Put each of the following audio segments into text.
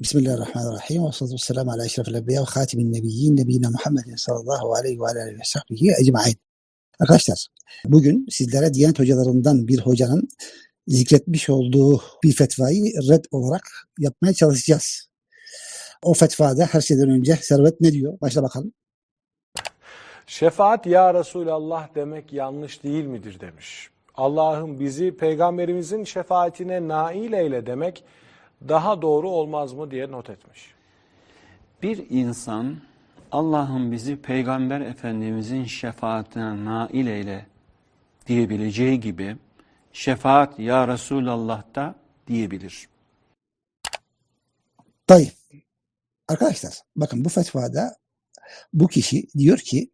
Bismillahirrahmanirrahim. Ve sallallahu vesselamu ala eşrefil enbiya ve hatimin nebiyyin nebiyina Muhammedin sallallahu aleyhi ve aleyhi ve sahbihi ecmain. Arkadaşlar bugün sizlere Diyanet hocalarından bir hocanın zikretmiş olduğu bir fetvayı red olarak yapmaya çalışacağız. O fetvada her şeyden önce Servet ne diyor? Başla bakalım. Şefaat ya Resulallah demek yanlış değil midir demiş. Allah'ım bizi peygamberimizin şefaatine nail eyle demek daha doğru olmaz mı diye not etmiş. Bir insan Allah'ım bizi Peygamber Efendimizin şefaatine nail eyle diyebileceği gibi şefaat ya Resulallah da diyebilir. Tayyip. Arkadaşlar bakın bu fetvada bu kişi diyor ki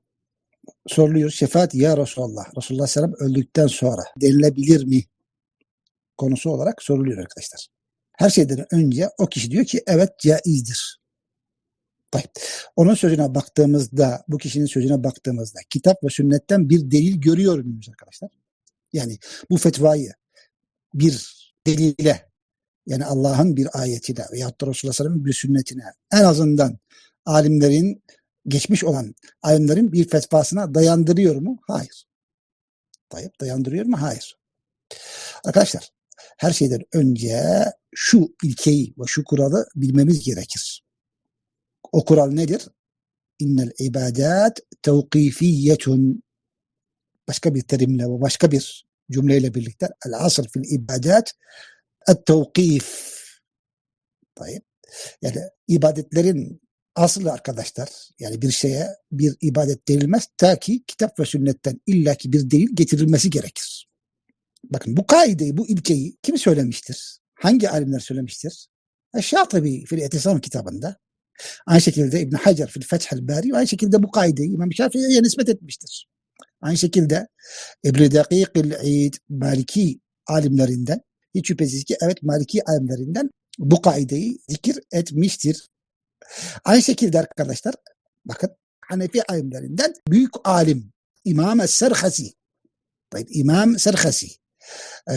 soruluyor şefaat ya Resulallah. Resulullah Selam öldükten sonra denilebilir mi? Konusu olarak soruluyor arkadaşlar. Her şeyden önce o kişi diyor ki evet caizdir. Tayyip. Onun sözüne baktığımızda, bu kişinin sözüne baktığımızda kitap ve sünnetten bir delil görüyor muyuz arkadaşlar? Yani bu fetvayı bir delile yani Allah'ın bir ayetine veyahut da Resulullah Aleyhisselam'ın bir sünnetine en azından alimlerin geçmiş olan alimlerin bir fetvasına dayandırıyor mu? Hayır. Tayyip dayandırıyor mu? Hayır. Arkadaşlar her şeyden önce şu ilkeyi ve şu kuralı bilmemiz gerekir. O kural nedir? İnnel ibadat tevkifiyetun başka bir terimle ve başka bir cümleyle birlikte el asıl fil ibadat et tevkif Tayyip. Yani ibadetlerin aslı arkadaşlar yani bir şeye bir ibadet denilmez ta ki kitap ve sünnetten illaki bir delil getirilmesi gerekir. Bakın bu kaideyi, bu ilkeyi kim söylemiştir? Hangi alimler söylemiştir? Şatibi fil etisam kitabında. Aynı şekilde İbn Hacer fil Fethel Bari aynı şekilde bu kaideyi İmam Şafii'ye nispet etmiştir. Aynı şekilde İbn-i Dakik'il Maliki alimlerinden hiç şüphesiz ki evet Maliki alimlerinden bu kaideyi zikir etmiştir. Aynı şekilde arkadaşlar bakın Hanefi alimlerinden büyük alim İmam Es-Serhasi İmam Serhasi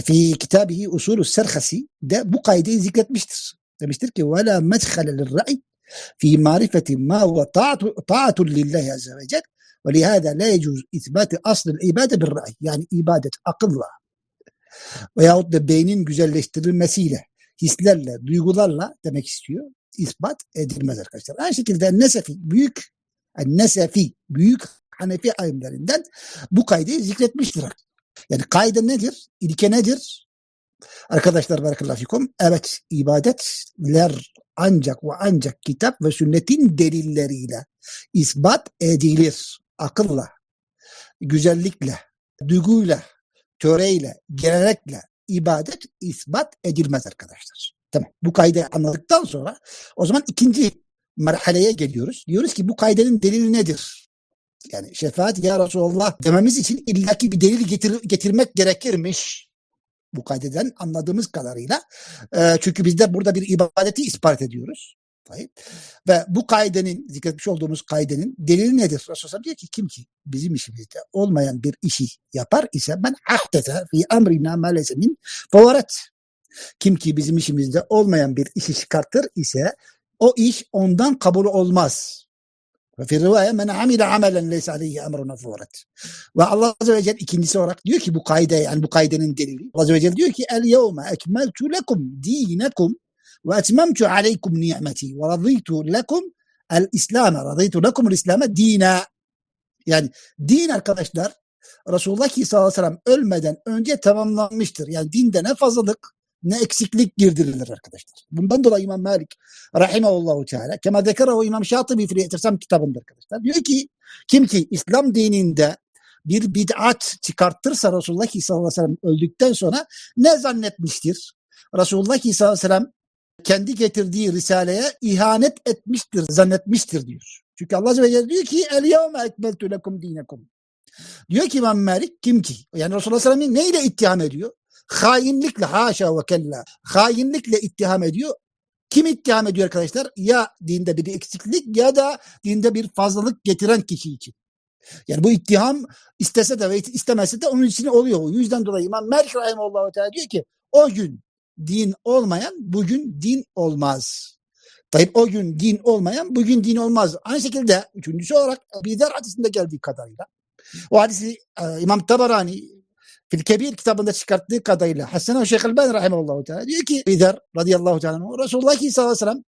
fi kitabihi usulü serhasi de bu kaideyi zikretmiştir. Demiştir ki وَلَا مَدْخَلَ لِلرَّأْيِ في معرفة ما هو طاعة لله عز وجل ولهذا لا يجوز إثبات أصل الإبادة بالرأي yani ibadet akılla veyahut da beynin güzelleştirilmesiyle hislerle, duygularla demek istiyor. ispat edilmez arkadaşlar. Aynı şekilde Nesefi büyük Nesefi büyük Hanefi alimlerinden bu kaydı zikretmiştir. Yani kaydı nedir? İlke nedir? Arkadaşlar barakallahu. Evet ibadetler ancak ve ancak kitap ve sünnetin delilleriyle ispat edilir. Akılla, güzellikle, duyguyla, töreyle, gelenekle ibadet ispat edilmez arkadaşlar. Tamam. Bu kaydı anladıktan sonra o zaman ikinci merhaleye geliyoruz. Diyoruz ki bu kaydenin delili nedir? Yani şefaat ya Resulallah dememiz için illaki bir delil getir, getirmek gerekirmiş. Bu kaydeden anladığımız kadarıyla. E, çünkü biz de burada bir ibadeti ispat ediyoruz. Tayyip. Ve bu kaidenin, zikretmiş olduğumuz kaidenin delili nedir? Resulullah diyor ki kim ki bizim işimizde olmayan bir işi yapar ise ben ahdete fi amrina ma leyse min. Kim ki bizim işimizde olmayan bir işi çıkartır ise o iş ondan kabul olmaz. Ve fi rivaya men amile amelen leysa aleyhi emruna furet. Ve Allah Azze ve Celle ikincisi olarak diyor ki bu kaide yani bu kaidenin delili. Allah Azze ve Celle diyor ki el yevme ekmeltu lekum dinekum ve etmemtu aleykum ni'meti ve raditu lekum el İslam'e raditu lekum el İslam'e dina. Yani din arkadaşlar Resulullah sallallahu aleyhi ve sellem ölmeden önce tamamlanmıştır. Yani dinde ne fazlalık ne eksiklik girdirilir arkadaşlar. Bundan dolayı İmam Malik rahimahullahu teala kema dekara o İmam Şatibi fil İhtisam kitabında arkadaşlar. Diyor ki kim ki İslam dininde bir bid'at çıkartırsa Resulullah sallallahu aleyhi ve sellem öldükten sonra ne zannetmiştir? Resulullah sallallahu aleyhi ve sellem kendi getirdiği risaleye ihanet etmiştir, zannetmiştir diyor. Çünkü Allah Azze ve Celle diyor ki el yevme ekmeltu lekum dinekum. Diyor ki İmam Malik kim ki? Yani Resulullah sallallahu aleyhi ve sellem neyle ittiham ediyor? Hainlikle haşa ve kella hainlikle ittiham ediyor. Kim ittiham ediyor arkadaşlar? Ya dinde bir eksiklik ya da dinde bir fazlalık getiren kişi için. Yani bu ittiham istese de ve istemese de onun için oluyor. O yüzden dolayı İmam Malik Rahimullahu Teala diyor ki o gün din olmayan bugün din olmaz. Tayyip o gün din olmayan bugün din olmaz. Aynı şekilde üçüncüsü olarak Bizler hadisinde geldiği kadarıyla o hadisi İmam Tabarani Fil Kebir kitabında çıkarttığı kadarıyla Hasan ve Şeyh Elbani rahimahullahu teala diyor ki Bizler radıyallahu teala Resulullah sallallahu aleyhi ve sellem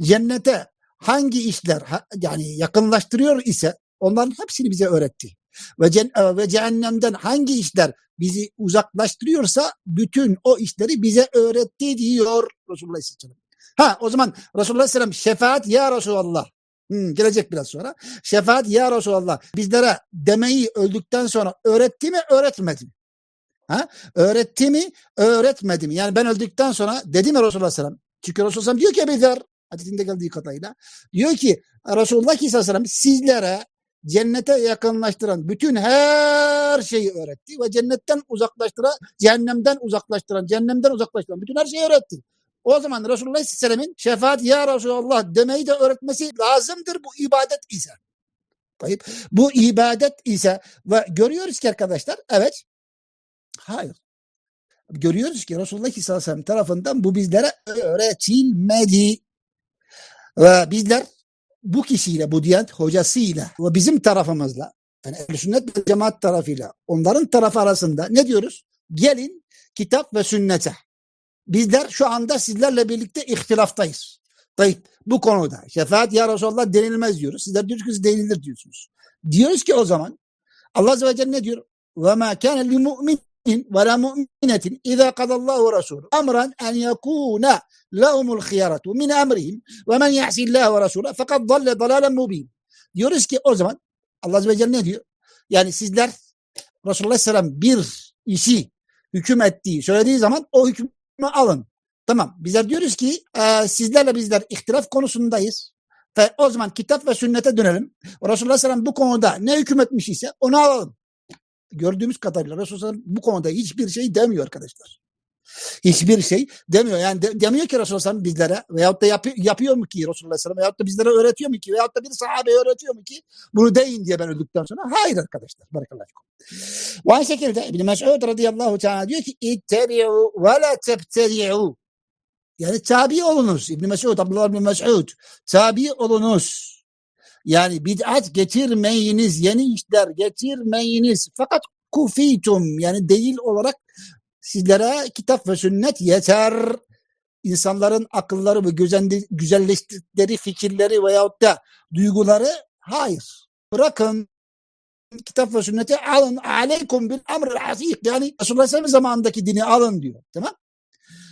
cennete hangi işler yani yakınlaştırıyor ise onların hepsini bize öğretti. Ve, cen, e, ve cehennemden hangi işler bizi uzaklaştırıyorsa bütün o işleri bize öğretti diyor Resulullah Aleyhisselam. Ha o zaman Resulullah Aleyhisselam şefaat ya Resulallah. Hmm, gelecek biraz sonra. Şefaat ya Resulallah. Bizlere demeyi öldükten sonra öğretti mi öğretmedi mi? Ha? Öğretti mi öğretmedi mi? Yani ben öldükten sonra dedi mi Resulullah Aleyhisselam? Çünkü Resulullah diyor ki Ebu Zer hadisinde geldiği kadarıyla diyor ki Resulullah Aleyhisselam sizlere cennete yakınlaştıran bütün her şeyi öğretti ve cennetten uzaklaştıran, cehennemden uzaklaştıran, cehennemden uzaklaştıran bütün her şeyi öğretti. O zaman Resulullah Aleyhisselam'ın şefaat ya Resulallah demeyi de öğretmesi lazımdır bu ibadet ise. Tayyip. Bu ibadet ise ve görüyoruz ki arkadaşlar evet hayır. Görüyoruz ki Resulullah Aleyhisselam tarafından bu bizlere öğretilmedi. Ve bizler bu kişiyle, bu diyanet hocasıyla ve bizim tarafımızla yani ehl sünnet ve cemaat tarafıyla onların tarafı arasında ne diyoruz? Gelin kitap ve sünnete. Bizler şu anda sizlerle birlikte ihtilaftayız. Tayyip, bu konuda şefaat ya Resulallah denilmez diyoruz. Sizler diyorsunuz ki denilir diyorsunuz. Diyoruz ki o zaman Allah Azze ve Celle ne diyor? وَمَا كَانَ لِمُؤْمِنٍ mümin ve la mu'minetin izâ kadallâhu rasûlû emran en yekûne lehumul khiyaratu min emrihim ve men yahsillâhe ve rasûle fakat dalle dalâlen mubîn. Diyoruz ki o zaman Allah Azze ve Celle ne diyor? Yani sizler Resulullah Sellem bir işi hüküm ettiği söylediği zaman o hükmü alın. Tamam bizler diyoruz ki e, sizlerle bizler ihtilaf konusundayız. Ve o zaman kitap ve sünnete dönelim. Resulullah Sellem bu konuda ne hükmetmiş ise onu alalım. Gördüğümüz kadarıyla Resulullah bu konuda hiçbir şey demiyor arkadaşlar. Hiçbir şey demiyor. Yani de- demiyor ki Resulullah bizlere veyahut da yapı- yapıyor mu ki Resulullah Aleyhisselam veyahut da bizlere öğretiyor mu ki veyahut da bir sahabe öğretiyor mu ki bunu deyin diye ben öldükten sonra. Hayır arkadaşlar. Barakallahu fikum. Ve aynı şekilde İbn-i Mes'ud radıyallahu teala diyor ki İttebi'u ve la tebtedi'u yani tabi olunuz. İbn Mesud, Abdullah bin Mesud. Tabi olunuz. Yani bid'at getirmeyiniz, yeni işler getirmeyiniz. Fakat kufitum yani değil olarak sizlere kitap ve sünnet yeter. İnsanların akılları ve güzelleştirdikleri fikirleri veyahut da duyguları hayır. Bırakın kitap ve sünneti alın. Aleykum bil amril asik. Yani Resulullah Aleyhisselam zamanındaki dini alın diyor. Tamam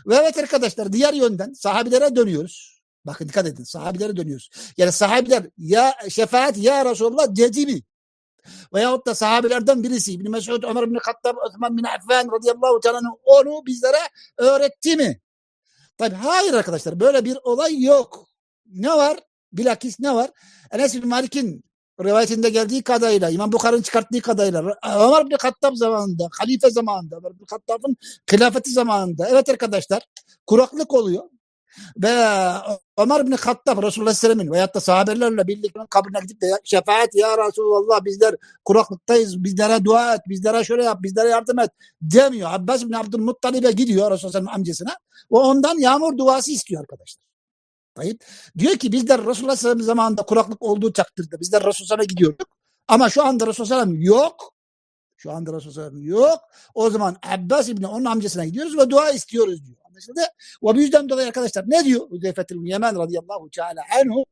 ve evet arkadaşlar diğer yönden sahabilere dönüyoruz. Bakın dikkat edin sahabilere dönüyoruz. Yani sahabiler ya şefaat ya Resulullah dedi mi? Veyahut da sahabilerden birisi İbn Mesud, Ömer bin Hattab, Osman bin Affan radıyallahu teala onu bizlere öğretti mi? Tabii hayır arkadaşlar böyle bir olay yok. Ne var? Bilakis ne var? Enes bin Malik'in rivayetinde geldiği kadarıyla, İmam Bukhari'nin çıkarttığı kadarıyla, Ömer bin Hattab zamanında, halife zamanında, Ömer bin Hattab'ın hilafeti zamanında, evet arkadaşlar, kuraklık oluyor. Ve Ömer bin Hattab Resulullah Aleyhisselam'ın veyahut da sahabelerle birlikte kabrine gidip de şefaat ya Resulullah bizler kuraklıktayız, bizlere dua et, bizlere şöyle yap, bizlere yardım et demiyor. Abbas bin Abdülmuttalib'e gidiyor Resulullah Aleyhisselam'ın amcasına ve ondan yağmur duası istiyor arkadaşlar. Tayyip. Diyor ki bizler Resulullah Aleyhisselam zamanında kuraklık olduğu takdirde bizler Resulullah'a gidiyorduk. Ama şu anda Resulullah Aleyhisselam yok. Şu anda Resulullah Aleyhisselam yok. O zaman Abbas İbni onun amcasına gidiyoruz ve dua istiyoruz diyor. Anlaşıldı? Ve bu yüzden dolayı arkadaşlar ne diyor? Hüzeyfetül Yemen radıyallahu teala anhu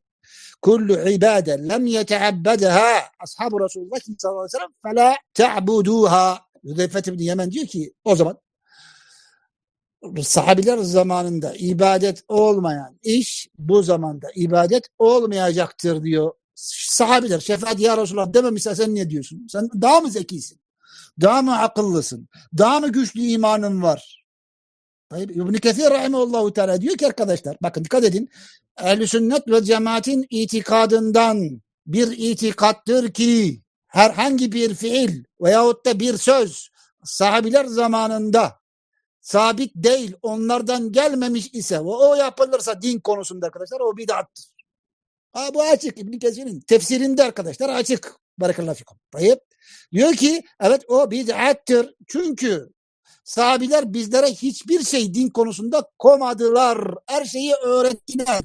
kullu ibade lem yeteabbedeha ashabu Resulullah sallallahu aleyhi ve sellem fela te'buduha. Hüzeyfet İbni Yemen diyor ki o zaman sahabiler zamanında ibadet olmayan iş bu zamanda ibadet olmayacaktır diyor. Sahabiler şefaat ya Resulallah dememişse sen ne diyorsun? Sen daha mı zekisin? Daha mı akıllısın? Daha mı güçlü imanın var? Tayyip, İbn-i Kethir Rahimullahu Teala diyor ki arkadaşlar bakın dikkat edin. Ehl-i sünnet ve cemaatin itikadından bir itikattır ki herhangi bir fiil veyahut da bir söz sahabiler zamanında sabit değil onlardan gelmemiş ise ve o yapılırsa din konusunda arkadaşlar o bid'attır. Ha, bu açık İbn Kesir'in tefsirinde arkadaşlar açık. Barakallahu fikum. Tayyip. Diyor ki evet o bid'attır. Çünkü sahabiler bizlere hiçbir şey din konusunda komadılar. Her şeyi öğrettiler.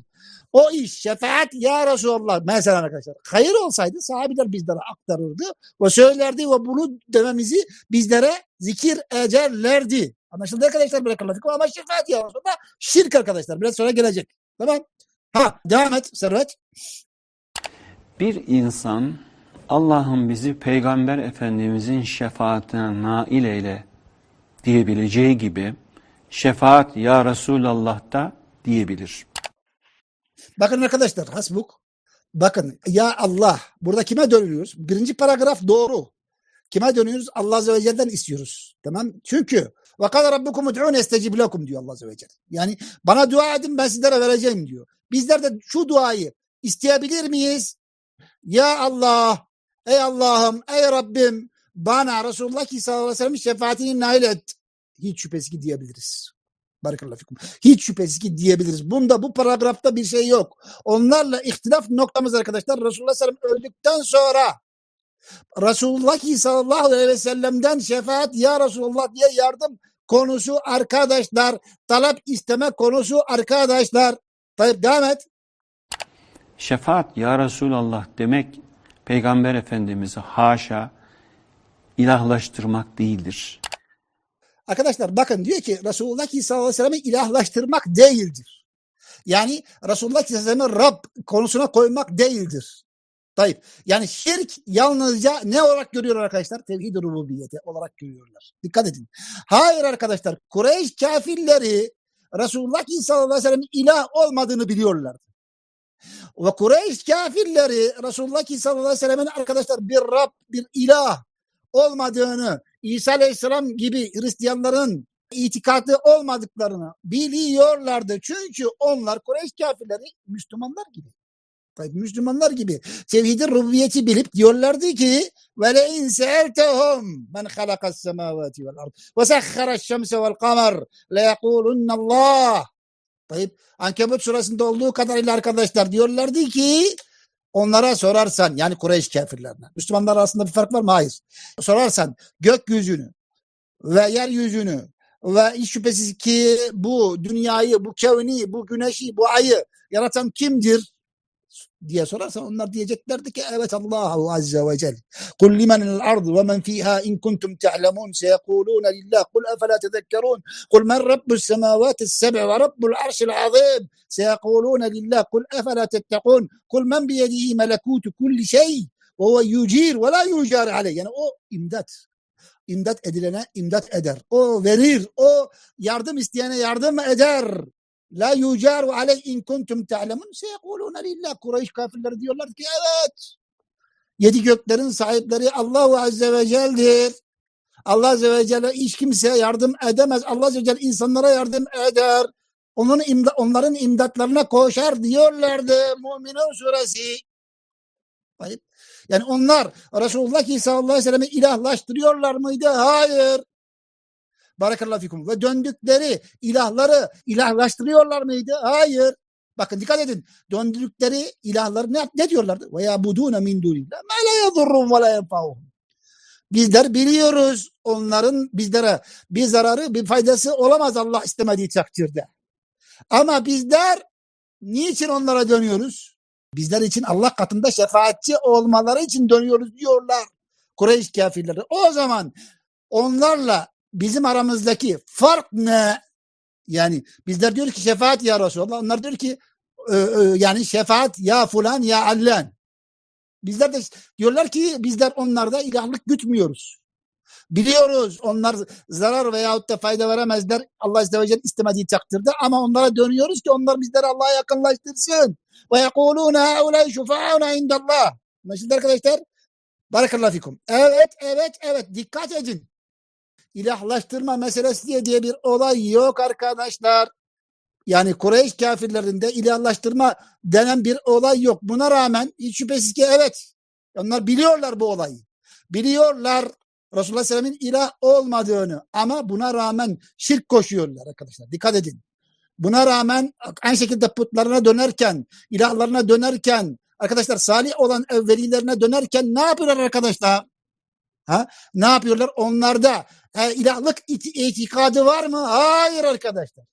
o iş şefaat ya Resulallah mesela arkadaşlar hayır olsaydı sahabiler bizlere aktarırdı ve söylerdi ve bunu dememizi bizlere zikir ederlerdi. Anlaşıldı arkadaşlar bırakalım ama şefaat ya Resulallah şirk arkadaşlar biraz sonra gelecek. Tamam. Ha devam et Servet. Bir insan Allah'ın bizi Peygamber Efendimizin şefaatine nail eyle diyebileceği gibi şefaat ya Resulallah da diyebilir. Bakın arkadaşlar hasbuk. Bakın ya Allah burada kime dönüyoruz? Birinci paragraf doğru. Kime dönüyoruz? Allah Azze ve Celle'den istiyoruz. Tamam? Çünkü kadar rabbukum ud'un estecib lekum diyor Allah Azze ve Celle. Yani bana dua edin ben sizlere vereceğim diyor. Bizler de şu duayı isteyebilir miyiz? Ya Allah, ey Allah'ım, ey Rabbim bana Resulullah sallallahu aleyhi ve sellem şefaatini nail et. Hiç şüphesiz ki diyebiliriz. Barakallahu. Hiç şüphesiz ki diyebiliriz. Bunda bu paragrafta bir şey yok. Onlarla ihtilaf noktamız arkadaşlar Resulullah sallallahu aleyhi ve sellem öldükten sonra Resulullah sallallahu aleyhi ve sellem'den şefaat ya Resulullah diye yardım konusu arkadaşlar. Talep isteme konusu arkadaşlar. Tayyip devam et. Şefaat ya Resulallah demek Peygamber Efendimiz'i haşa ilahlaştırmak değildir. Arkadaşlar bakın diyor ki Resulullah sallallahu aleyhi ve sellem'i ilahlaştırmak değildir. Yani Resulullah sallallahu aleyhi ve Rab konusuna koymak değildir. Tayyip. Yani şirk yalnızca ne olarak görüyorlar arkadaşlar? Tevhid-i rububiyeti olarak görüyorlar. Dikkat edin. Hayır arkadaşlar. Kureyş kafirleri Resulullah sallallahu aleyhi ve sellem'in ilah olmadığını biliyorlardı. Ve Kureyş kafirleri Resulullah sallallahu aleyhi ve sellem'in arkadaşlar bir Rab, bir ilah olmadığını, İsa aleyhisselam gibi Hristiyanların itikadı olmadıklarını biliyorlardı. Çünkü onlar Kureyş kafirleri Müslümanlar gibi. Tabii Müslümanlar gibi tevhid-i rububiyeti bilip diyorlardı ki ve in seeltehum men halakas semavati vel ard ve sahhara's şemse vel kamer le yekulunna Allah. Tayyip Ankebut surasında olduğu kadarıyla arkadaşlar diyorlardı ki onlara sorarsan yani Kureyş kafirlerine. Müslümanlar arasında bir fark var mı? Hayır. Sorarsan gökyüzünü ve yeryüzünü ve hiç şüphesiz ki bu dünyayı, bu kevni, bu güneşi, bu ayı yaratan kimdir? Diye sorarsan onlar diyeceklerdi ki evet Allahu Azze ve Celle. Kul limenil ardı ve men fiha in kuntum ta'lemun seyekulune lillah. Kul efela tezekkerun. Kul men rabbus semavati seb'i ve rabbul arşil azim. Seyekulune lillah. Kul efela tettekun. Kul men biyedihi melekutu kulli şey. Ve huve yucir ve la yucar aleyh. Yani o imdat. İmdat edilene imdat eder. O verir. O yardım isteyene yardım eder. La yucaru aleyh in kuntum ta'lemun seyekulune lillah. Kureyş kafirleri diyorlar ki evet. Yedi göklerin sahipleri Allahu Azze ve Celle'dir. Allah Azze ve Celle hiç kimseye yardım edemez. Allah Azze ve Celle insanlara yardım eder. Onun imda, onların imdatlarına koşar diyorlardı Müminun suresi. Hayır. Yani onlar Resulullah sallallahu aleyhi ilahlaştırıyorlar mıydı? Hayır. Barakallahu fikum. Ve döndükleri ilahları ilahlaştırıyorlar mıydı? Hayır. Bakın dikkat edin. Döndükleri ilahları ne, ne diyorlardı? Ve yabudune min dunillah. Ma la yadurrum ve la yenfa'uhum. Bizler biliyoruz onların bizlere bir zararı bir faydası olamaz Allah istemediği takdirde. Ama bizler niçin onlara dönüyoruz? Bizler için Allah katında şefaatçi olmaları için dönüyoruz diyorlar. Kureyş kafirleri. O zaman onlarla bizim aramızdaki fark ne? Yani bizler diyor ki şefaat ya Resulallah. Onlar diyor ki e, e, yani şefaat ya fulan ya allan. Bizler de diyorlar ki bizler onlarda ilahlık gütmüyoruz. Biliyoruz onlar zarar veyahut da fayda veremezler Allah Azze ve Celle istemediği takdirde ama onlara dönüyoruz ki onlar bizleri Allah'a yakınlaştırsın. Ve yekulûne haulâ şufâuna indallah. Anlaşıldı arkadaşlar? Barakallahu fikum. Evet, evet, evet. Dikkat edin ilahlaştırma meselesi diye, diye bir olay yok arkadaşlar. Yani Kureyş kafirlerinde ilahlaştırma denen bir olay yok. Buna rağmen hiç şüphesiz ki evet. Onlar biliyorlar bu olayı. Biliyorlar Resulullah Sellem'in ilah olmadığını ama buna rağmen şirk koşuyorlar arkadaşlar. Dikkat edin. Buna rağmen aynı şekilde putlarına dönerken, ilahlarına dönerken, arkadaşlar salih olan evvelilerine dönerken ne yapıyorlar arkadaşlar? Ha? Ne yapıyorlar? Onlarda e, ilahlık it- itikadı var mı? Hayır arkadaşlar.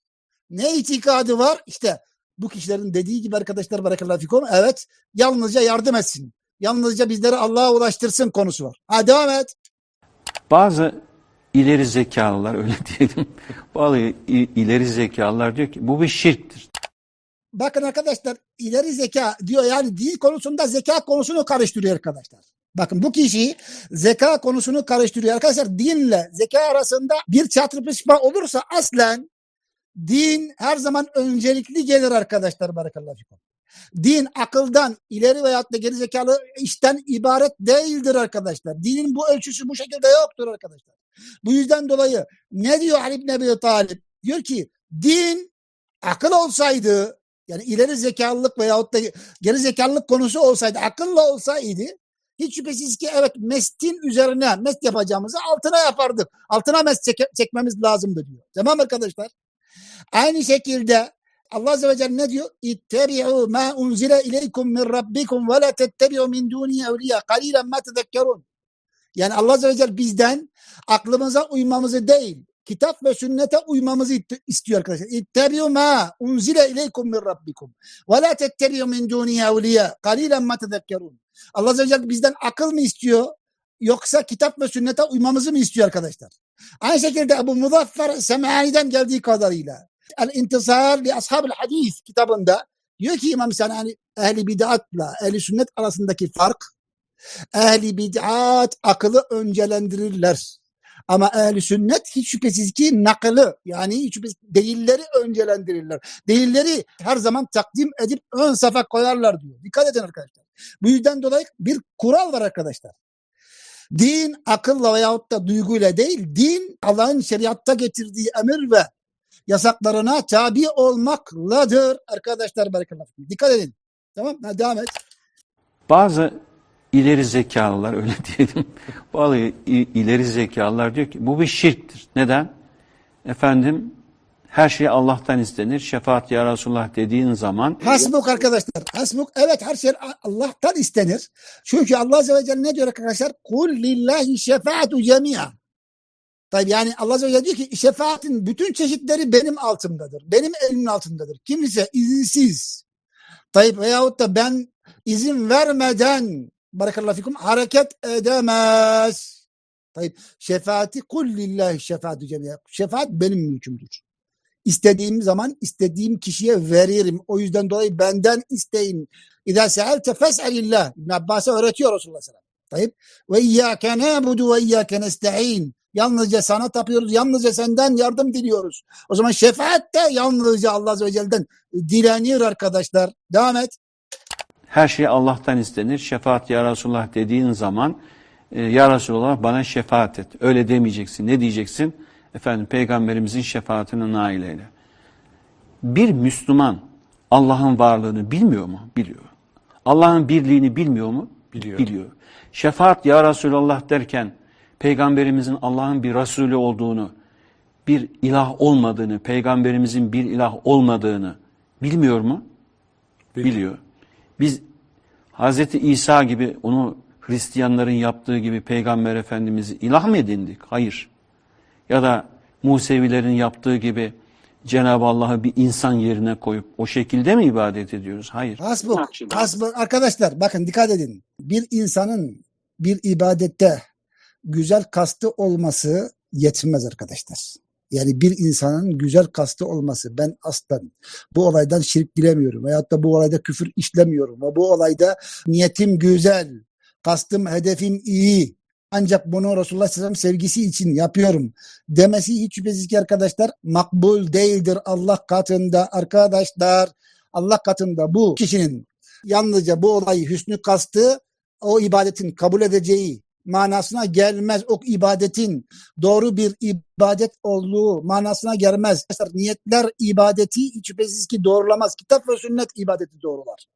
Ne itikadı var? İşte Bu kişilerin dediği gibi arkadaşlar barakallahu fikum evet yalnızca yardım etsin. Yalnızca bizleri Allah'a ulaştırsın konusu var. Ha devam et. Bazı ileri zekalılar öyle diyelim. Bazı ileri zekalılar diyor ki bu bir şirktir. Bakın arkadaşlar ileri zeka diyor yani dil konusunda zeka konusunu karıştırıyor arkadaşlar. Bakın bu kişi zeka konusunu karıştırıyor arkadaşlar. Dinle zeka arasında bir çatışma olursa aslen din her zaman öncelikli gelir arkadaşlar barakallahu fikum. Din akıldan ileri veyahut da geri zekalı işten ibaret değildir arkadaşlar. Dinin bu ölçüsü bu şekilde yoktur arkadaşlar. Bu yüzden dolayı ne diyor Ali ibn Ebi Talib? Diyor ki din akıl olsaydı yani ileri zekalılık veyahut da geri zekalılık konusu olsaydı, akılla olsaydı hiç şüphesiz ki evet mestin üzerine mest yapacağımızı altına yapardık. Altına mest çeke- çekmemiz lazımdı diyor. Tamam arkadaşlar? Aynı şekilde Allah Azze ve Celle ne diyor? İttebi'u ma unzile ileykum min rabbikum ve la tettebi'u min duni evliya. Kalilen ma tezekkerun. Yani Allah Azze ve Celle bizden aklımıza uymamızı değil, kitap ve sünnete uymamızı istiyor arkadaşlar. İttebi'u ma unzile ileykum min rabbikum ve la tettebi'u min duni evliya. Kalilen ma tezekkerun. Allah Azze ve Celle bizden akıl mı istiyor? Yoksa kitap ve sünnete uymamızı mı istiyor arkadaşlar? Aynı şekilde Ebu Muzaffer Semani'den geldiği kadarıyla El-İntisar li Ashab-ül Hadis kitabında diyor ki İmam Senani ehli bid'atla ehli sünnet arasındaki fark ehli bid'at akılı öncelendirirler. Ama ehli sünnet hiç şüphesiz ki nakılı yani hiç şüphesiz delilleri öncelendirirler. Delilleri her zaman takdim edip ön safa koyarlar diyor. Dikkat edin arkadaşlar. Bu yüzden dolayı bir kural var arkadaşlar. Din akılla veyahut da duyguyla değil, din Allah'ın şeriatta getirdiği emir ve yasaklarına tabi olmakladır arkadaşlar. Dikkat edin. Tamam mı? Devam et. Bazı ileri zekalılar öyle diyelim. Bazı i- ileri zekalılar diyor ki bu bir şirktir. Neden? Efendim her şey Allah'tan istenir. Şefaat ya Resulullah dediğin zaman Hasbuk arkadaşlar. Hasbuk evet her şey Allah'tan istenir. Çünkü Allah Azze ve Celle ne diyor arkadaşlar? Kul lillahi şefaatu cemi'a. Tabii yani Allah Azze ve Celle diyor ki şefaatin bütün çeşitleri benim altımdadır. Benim elimin altındadır. Kimse izinsiz. Tayyip veyahut da ben izin vermeden barakallahu fikum hareket edemez. Tayyip şefaati kul lillahi şefaatu cemi'a. Şefaat benim mülkümdür. İstediğim zaman istediğim kişiye veririm. O yüzden dolayı benden isteyin. İzâ se'elte fes'elillah. İbn Abbas'a öğretiyor Resulullah sallallahu aleyhi ve sellem. Ve iyyâke nâbudu ve iyyâke nesta'in. Yalnızca sana tapıyoruz. Yalnızca senden yardım diliyoruz. O zaman şefaat de yalnızca Allah Azze ve Celle'den dilenir arkadaşlar. Devam et. Her şey Allah'tan istenir. Şefaat ya Resulullah dediğin zaman e, ya Resulullah bana şefaat et. Öyle demeyeceksin. Ne diyeceksin? Efendim peygamberimizin şefaatine nail eyle. Bir Müslüman Allah'ın varlığını bilmiyor mu? Biliyor. Allah'ın birliğini bilmiyor mu? Biliyor. Biliyor. Şefaat ya Resulallah derken peygamberimizin Allah'ın bir Resulü olduğunu, bir ilah olmadığını, peygamberimizin bir ilah olmadığını bilmiyor mu? Biliyor. Biz Hazreti İsa gibi onu Hristiyanların yaptığı gibi peygamber efendimizi ilah mı edindik? Hayır. Ya da Musevilerin yaptığı gibi Cenab-ı Allah'ı bir insan yerine koyup o şekilde mi ibadet ediyoruz? Hayır. Hasbuk. Hasbuk. Arkadaşlar bakın dikkat edin. Bir insanın bir ibadette güzel kastı olması yetmez arkadaşlar. Yani bir insanın güzel kastı olması. Ben aslen bu olaydan şirk dilemiyorum. Veyahut da bu olayda küfür işlemiyorum. Ve bu olayda niyetim güzel. Kastım, hedefim iyi. Ancak bunu Resulullah sellem sevgisi için yapıyorum demesi hiç şüphesiz ki arkadaşlar makbul değildir Allah katında arkadaşlar. Allah katında bu kişinin yalnızca bu olayı hüsnü kastı o ibadetin kabul edeceği manasına gelmez. O ibadetin doğru bir ibadet olduğu manasına gelmez. Arkadaşlar, Niyetler ibadeti şüphesiz ki doğrulamaz. Kitap ve sünnet ibadeti doğrular.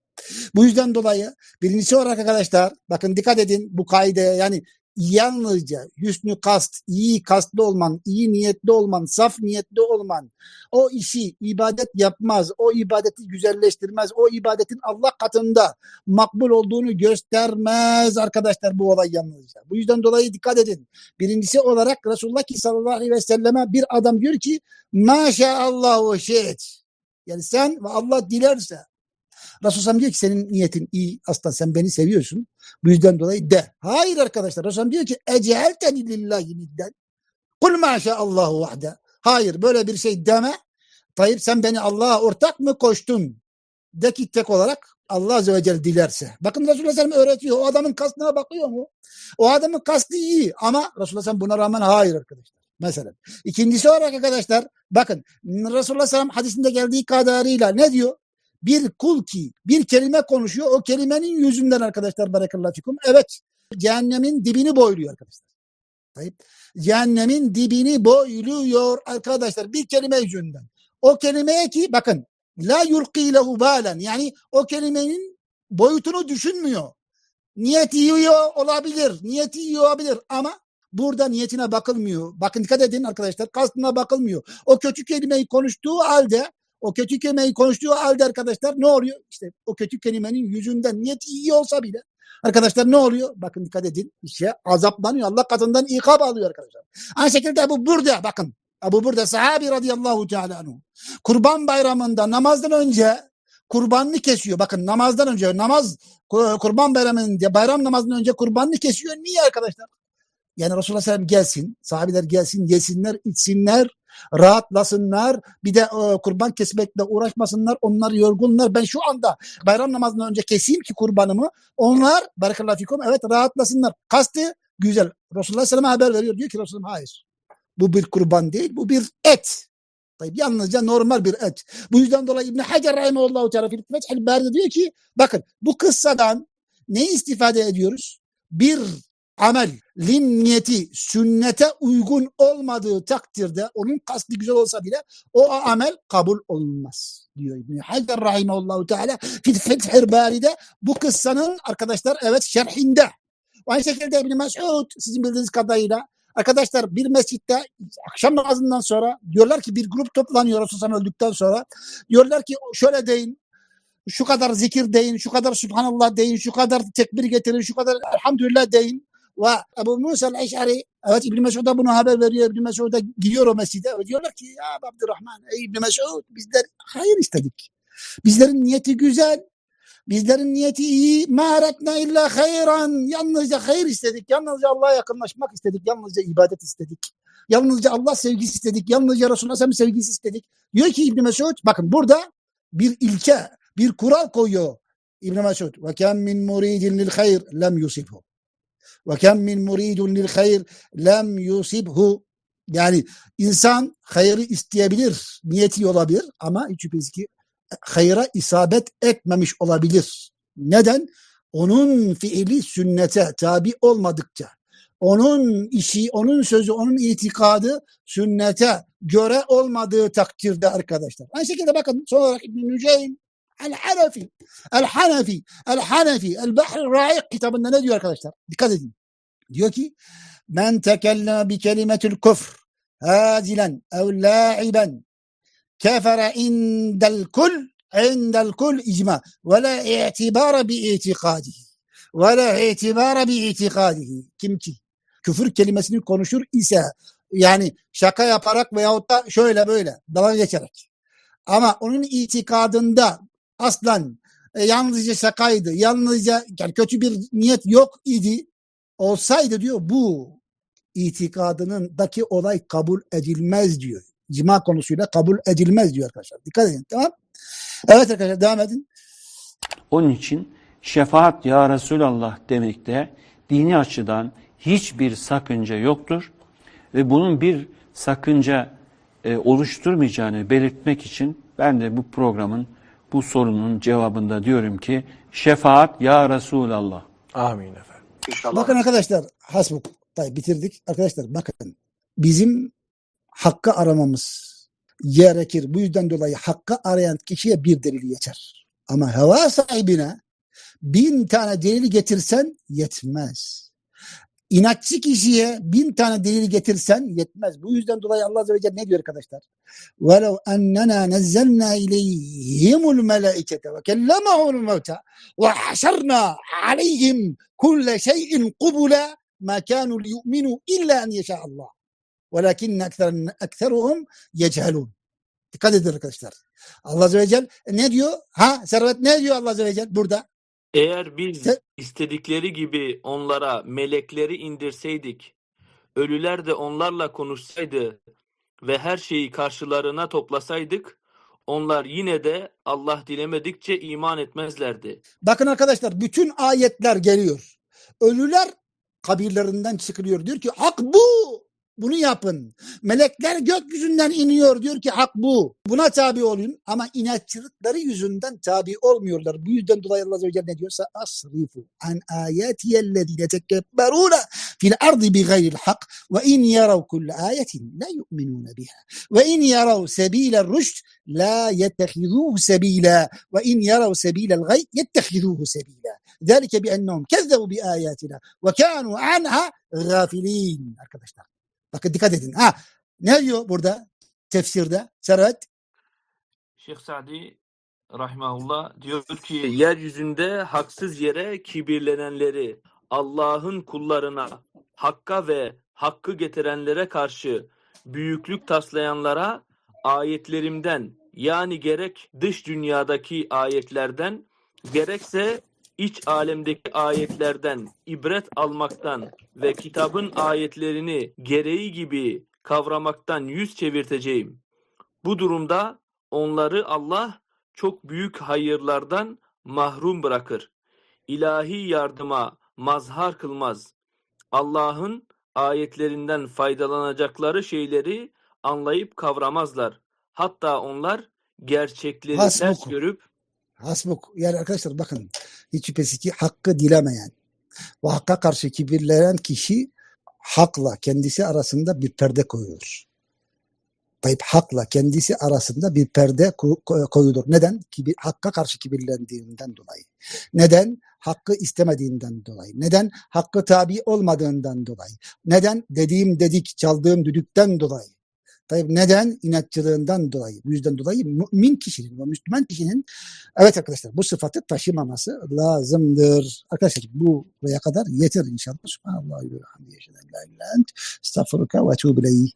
Bu yüzden dolayı birincisi olarak arkadaşlar bakın dikkat edin bu kaideye yani yalnızca hüsnü kast, iyi kastlı olman, iyi niyetli olman, saf niyetli olman o işi ibadet yapmaz, o ibadeti güzelleştirmez, o ibadetin Allah katında makbul olduğunu göstermez arkadaşlar bu olay yalnızca. Bu yüzden dolayı dikkat edin. Birincisi olarak Resulullah sallallahu aleyhi ve selleme bir adam diyor ki maşallah şehit. Yani sen ve Allah dilerse. Resulullah diyor ki senin niyetin iyi. Aslında sen beni seviyorsun. Bu yüzden dolayı de. Hayır arkadaşlar. Resulullah diyor ki eceelteni lillahi nidden. Kul maşaallahu vahde. Hayır böyle bir şey deme. Tayyip sen beni Allah'a ortak mı koştun? De ki tek olarak Allah Azze ve Celle dilerse. Bakın Resulullah Sallam öğretiyor. O adamın kastına bakıyor mu? O adamın kastı iyi ama Resulullah Sallam buna rağmen hayır arkadaşlar. Mesela. İkincisi olarak arkadaşlar bakın Resulullah Sallam hadisinde geldiği kadarıyla ne diyor? Bir kul ki bir kelime konuşuyor o kelimenin yüzünden arkadaşlar barakallahu fikum. Evet cehennemin dibini boyluyor arkadaşlar. Tayyip. Cehennemin dibini boyluyor arkadaşlar bir kelime yüzünden. O kelimeye ki bakın la yulqi lehu balen yani o kelimenin boyutunu düşünmüyor. Niyeti iyi olabilir, niyeti iyi olabilir ama burada niyetine bakılmıyor. Bakın dikkat edin arkadaşlar kastına bakılmıyor. O kötü kelimeyi konuştuğu halde o kötü kelimeyi konuştuğu halde arkadaşlar ne oluyor? İşte o kötü kelimenin yüzünden niyeti iyi olsa bile arkadaşlar ne oluyor? Bakın dikkat edin. İşte azaplanıyor. Allah katından ikab alıyor arkadaşlar. Aynı şekilde bu burada bakın. Ebu Burda sahabi radıyallahu teala anhu. Kurban bayramında namazdan önce kurbanını kesiyor. Bakın namazdan önce namaz kurban bayramında bayram namazından önce kurbanını kesiyor. Niye arkadaşlar? Yani Resulullah sallallahu gelsin, sahabiler gelsin, yesinler, içsinler, rahatlasınlar. Bir de e, kurban kesmekle uğraşmasınlar. Onlar yorgunlar. Ben şu anda bayram namazından önce keseyim ki kurbanımı. Onlar barakallahu fikum evet rahatlasınlar. Kastı güzel. Resulullah sallallahu haber veriyor. Diyor ki Resulullah hayır. Bu bir kurban değil, bu bir et. Tabii yalnızca normal bir et. Bu yüzden dolayı İbn Hacer rahimehullah teala fil Fethül diyor ki bakın bu kıssadan ne istifade ediyoruz? Bir amel lin niyeti sünnete uygun olmadığı takdirde onun kastı güzel olsa bile o amel kabul olunmaz diyor İbn Hacer rahimehullah teala Fethül Bari'de bu kıssanın arkadaşlar evet şerhinde. Aynı şekilde İbn Mes'ud sizin bildiğiniz kadarıyla Arkadaşlar bir mescitte akşam namazından sonra diyorlar ki bir grup toplanıyor Resulullah öldükten sonra. Diyorlar ki şöyle deyin, şu kadar zikir deyin, şu kadar Subhanallah deyin, şu kadar tekbir getirin, şu kadar Elhamdülillah deyin. Ebu Musa el-Eş'ari, evet İbn Mesud'a bunu haber veriyor. İbn Mesud'a gidiyor o mescide diyorlar ki ya Abdurrahman, ey İbn Mesud bizler hayır istedik. Bizlerin niyeti güzel. Bizlerin niyeti iyi. Mâretna illa hayran. Yalnızca hayır istedik. Yalnızca Allah'a yakınlaşmak istedik. Yalnızca ibadet istedik. Yalnızca Allah sevgisi istedik. Yalnızca Resulullah Sallallahu sevgisi istedik. Diyor ki İbn Mesud bakın burada bir ilke, bir kural koyuyor İbn Mesud. Ve kem min muridin lil hayr lem yusibhu. Ve kem min muridun lil hayr lem yusibhu. Yani insan hayrı isteyebilir, niyeti olabilir ama hiç şüphesiz ki hayra isabet etmemiş olabilir. Neden? Onun fiili sünnete tabi olmadıkça, onun işi, onun sözü, onun itikadı sünnete göre olmadığı takdirde arkadaşlar. Aynı şekilde bakın son olarak İbn-i Nüceym El-Hanefi, El-Hanefi, El-Hanefi, El-Bahr Raik kitabında ne diyor arkadaşlar? Dikkat edin. Diyor ki men tekelleme bi kelimetül küfr hazilen ev la'iben kefere indel kul indel kul icma ve la i'tibara bi itikadihi ve la i'tibara bi itikadihi kim ki küfür kelimesini konuşur ise yani şaka yaparak veyahut da şöyle böyle dalga geçerek ama onun itikadında aslan e, yalnızca şakaydı. Yalnızca yani kötü bir niyet yok idi olsaydı diyor bu itikadının daki olay kabul edilmez diyor cima konusuyla kabul edilmez diyor arkadaşlar. Dikkat edin tamam. Evet arkadaşlar devam edin. Onun için şefaat ya Resulallah demekte dini açıdan hiçbir sakınca yoktur. Ve bunun bir sakınca e, oluşturmayacağını belirtmek için ben de bu programın bu sorunun cevabında diyorum ki şefaat ya Resulallah. Amin efendim. İnşallah. Bakın arkadaşlar hasbuk. Tabii bitirdik. Arkadaşlar bakın bizim hakkı aramamız gerekir. Bu yüzden dolayı hakkı arayan kişiye bir delil yeter. Ama heva sahibine bin tane delil getirsen yetmez. İnatçı kişiye bin tane delil getirsen yetmez. Bu yüzden dolayı Allah Azze ve Celle ne diyor arkadaşlar? وَلَوْ أَنَّنَا نَزَّلْنَا إِلَيْهِمُ الْمَلَائِكَةَ وَكَلَّمَهُمُ الْمَوْتَى وَحَشَرْنَا عَلَيْهِمْ كُلَّ شَيْءٍ قُبُلًا مَا كَانُوا لِيُؤْمِنُوا إِلَّا أَنْ يَشَاءَ اللّٰهُ وَلَكِنَّ أَكْثَرُهُمْ يَجْهَلُونَ Dikkat edin arkadaşlar. Allah Azze ve Celle ne diyor? Ha Servet ne diyor Allah Azze ve Celle burada? Eğer biz Te- istedikleri gibi onlara melekleri indirseydik, ölüler de onlarla konuşsaydı ve her şeyi karşılarına toplasaydık, onlar yine de Allah dilemedikçe iman etmezlerdi. Bakın arkadaşlar bütün ayetler geliyor. Ölüler kabirlerinden çıkılıyor. Diyor ki hak bu. Bunu yapın. Melekler gökyüzünden iniyor. Diyor ki hak bu. Buna tabi olun ama inatçılıkları yüzünden tabi olmuyorlar. Bu yüzden dolayı Allah Azze ve Celle ne diyorsa asrifu an ayetiyellezine tekebberune fil ardı bi gayril hak ve in yarav kulle ayetin la yu'minune biha ve in yarav sebiler rüşd la yettehizuhu sebila ve in yarav sebilel gay bi ennehum kezzebu bi ayatina ve kanu anha gafilin. Arkadaşlar bakın dikkat edin. Ha ne diyor burada tefsirde? Servet Şeyh Sa'di rahimahullah diyor ki yeryüzünde haksız yere kibirlenenleri Allah'ın kullarına hakka ve hakkı getirenlere karşı büyüklük taslayanlara ayetlerimden yani gerek dış dünyadaki ayetlerden gerekse iç alemdeki ayetlerden ibret almaktan ve kitabın ayetlerini gereği gibi kavramaktan yüz çevirteceğim. Bu durumda onları Allah çok büyük hayırlardan mahrum bırakır. İlahi yardıma mazhar kılmaz. Allah'ın ayetlerinden faydalanacakları şeyleri anlayıp kavramazlar. Hatta onlar gerçekleri ters görüp hasbuk. Yani arkadaşlar bakın hiç şüphesiz ki hakkı dilemeyen ve hakka karşı kibirlenen kişi hakla kendisi arasında bir perde koyuyor. Tayyip hakla kendisi arasında bir perde ko- ko- koyulur. Neden? Kibir, hakka karşı kibirlendiğinden dolayı. Neden? Hakkı istemediğinden dolayı. Neden? Hakkı tabi olmadığından dolayı. Neden? Dediğim dedik, çaldığım düdükten dolayı. Tayyip neden? İnatçılığından dolayı. Bu yüzden dolayı mümin kişinin ve Müslüman kişinin evet arkadaşlar bu sıfatı taşımaması lazımdır. Arkadaşlar bu buraya kadar yeter inşallah. Subhanallah ve hamdihi. Eşhedü en la ilahe. Estağfurullah ve etûbü ileyh.